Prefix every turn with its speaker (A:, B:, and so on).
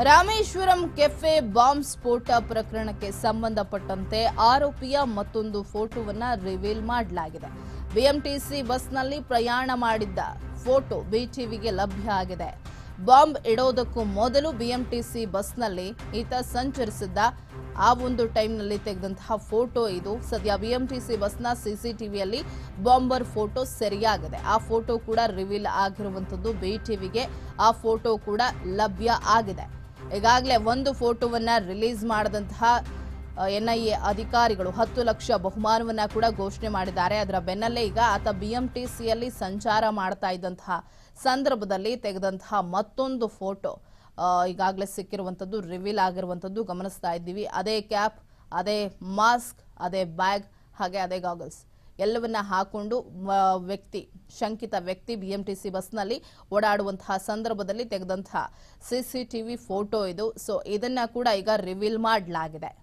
A: Rameswaram cafe bomb ಸ್ಫೋಟ ಪ್ರಕರಣಕ್ಕೆ ಸಂಬಂಧಪಟ್ಟಂತೆ ಆರೋಪಿಯ ಮತ್ತೊಂದು ಫೋಟೋವನ್ನ ರಿವೀಲ್ ಮಾಡಲಾಗಿದೆ. ಬಿಎಂಟಿಸಿ ಬಸ್ನಲ್ಲಿ ಪ್ರಯಾಣ ಮಾಡಿದ್ದ ಫೋಟೋ ಬಿಟಿವಿಗೆ ಲಭ್ಯ ಆಗಿದೆ. ಬಾಂಬ್ ಇಡೋದಕ್ಕೂ ಮೊದಲು ಬಿಎಂಟಿಸಿ ಬಸ್ನಲ್ಲಿ ಈತ ಸಂಚರಿಸಿದ್ದ. ಆ ಒಂದು ಟೈಮ್ನಲ್ಲಿ ತೆಗೆದಂತಹ ಫೋಟೋ ಇದು. ಸದ್ಯ ಬಿಎಂಟಿಸಿ ಬಸ್ನ ಸಿಸಿಟಿವಿಯಲ್ಲಿ ಬಾಂಬರ್ ಫೋಟೋ ಸರಿಯಾಗಿದೆ. ಆ ಫೋಟೋ ಕೂಡ ರಿವೀಲ್ ಆಗಿರುವಂಥದ್ದು ಬಿಟಿವಿಗೆ. ಆ ಫೋಟೋ ಕೂಡ ಲಭ್ಯ ಆಗಿದೆ. ಈಗಾಗಲೇ ಒಂದು ಫೋಟೋವನ್ನ ರಿಲೀಸ್ ಮಾಡಿದಂತಹ ಎನ್ ಐ ಎ ಅಧಿಕಾರಿಗಳು ಹತ್ತು ಲಕ್ಷ ಬಹುಮಾನವನ್ನ ಕೂಡ ಘೋಷಣೆ ಮಾಡಿದ್ದಾರೆ. ಅದರ ಬೆನ್ನಲ್ಲೇ ಈಗ ಆತ ಬಿ ಎಂ ಟಿ ಸಿಯಲ್ಲಿ ಸಂಚಾರ ಮಾಡ್ತಾ ಇದ್ದಂತಹ ಸಂದರ್ಭದಲ್ಲಿ ತೆಗೆದಂತಹ ಮತ್ತೊಂದು ಫೋಟೋ ಈಗಾಗಲೇ ಸಿಕ್ಕಿರುವಂಥದ್ದು ರಿವೀಲ್ ಆಗಿರುವಂಥದ್ದು ಗಮನಿಸ್ತಾ ಇದ್ದೀವಿ. ಅದೇ ಕ್ಯಾಪ್, ಅದೇ ಮಾಸ್ಕ್, ಅದೇ ಬ್ಯಾಗ್, ಹಾಗೆ ಅದೇ ಗಾಗಲ್ಸ್. ಎಲ್ಲವನ್ನ ಹಾಕೊಂಡು ವ್ಯಕ್ತಿ, ಶಂಕಿತ ವ್ಯಕ್ತಿ ಬಿಎಂಟಿಸಿ ಬಸ್ನಲ್ಲಿ ಓಡಾಡುವಂತಹ ಸಂದರ್ಭದಲ್ಲಿ ತೆಗೆದಂತಹ ಸಿಸಿಟಿವಿ ಫೋಟೋ ಇದು. ಸೊ ಇದನ್ನ ಕೂಡ ಈಗ ರಿವೀಲ್ ಮಾಡಲಾಗಿದೆ.